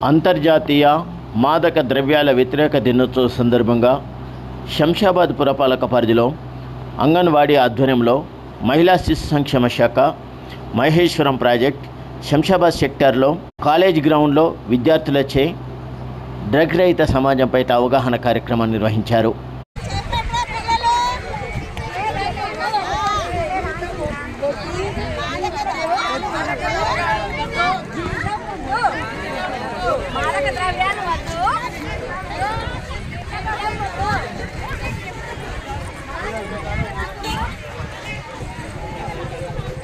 అంతర్జాతీయ మాదక ద్రవ్యాల వ్యతిరేక దినోత్సవం సందర్భంగా శంషాబాద్ పురపాలక పరిధిలో అంగన్వాడీ ఆధ్వర్యంలో మహిళా శిశు సంక్షేమ శాఖ మహేశ్వరం ప్రాజెక్ట్ శంషాబాద్ సెక్టార్లో కాలేజ్ గ్రౌండ్లో విద్యార్థులచే డ్రగ్ రహిత సమాజంపై అవగాహన కార్యక్రమం నిర్వహించారు.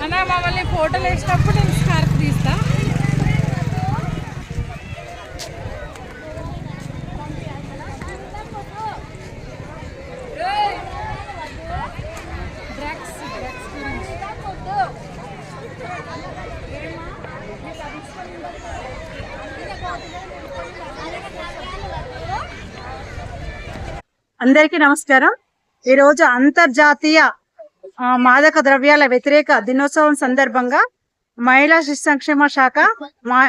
అన్న మమ్మల్ని ఫోటోలు వేసినప్పుడు నేను స్కార్ఫ్ తీస్తా. అందరికీ నమస్కారం. ఈరోజు అంతర్జాతీయ మాదక ద్రవ్యాల వ్యతిరేక దినోత్సవం సందర్భంగా మహిళా శిశు సంక్షేమ శాఖ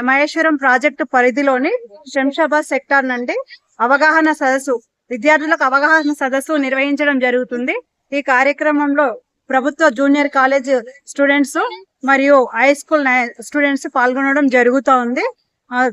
మహేశ్వరం ప్రాజెక్టు పరిధిలోని శంషాబాద్ సెక్టార్ నుండి అవగాహన సదస్సు విద్యార్థులకు అవగాహన సదస్సు నిర్వహించడం జరుగుతుంది. ఈ కార్యక్రమంలో ప్రభుత్వ జూనియర్ కాలేజ్ స్టూడెంట్స్ మరియు హై స్కూల్ స్టూడెంట్స్ పాల్గొనడం జరుగుతూ ఉంది. ఆ,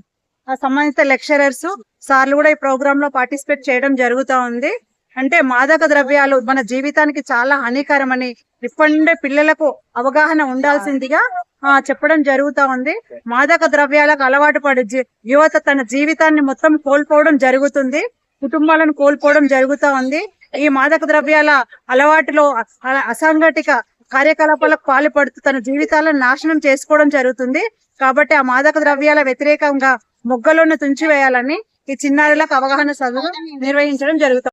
సంబంధిత లెక్చరర్స్ సార్లు కూడా ఈ ప్రోగ్రామ్లో పార్టిసిపేట్ చేయడం జరుగుతా ఉంది. అంటే మాదక ద్రవ్యాలు మన జీవితానికి చాలా హానికరమని ఇప్పటి పిల్లలకు అవగాహన ఉండాల్సిందిగా ఆ, చెప్పడం జరుగుతా ఉంది. మాదక ద్రవ్యాలకు అలవాటు పడి యువత తన జీవితాన్ని మొత్తం కోల్పోవడం జరుగుతుంది. కుటుంబాలను కోల్పోవడం జరుగుతా ఉంది. ఈ మాదక ద్రవ్యాల అలవాటులో అసంఘటిక కార్యకలాపాలకు పాల్పడుతూ తన జీవితాలను నాశనం చేసుకోవడం జరుగుతుంది. కాబట్టి ఆ మాదక ద్రవ్యాల వ్యతిరేకంగా మొగ్గలోనే తుంచివేయాలని ఈ చిన్నారులకు అవగాహన సభ నిర్వహించడం జరుగుతుంది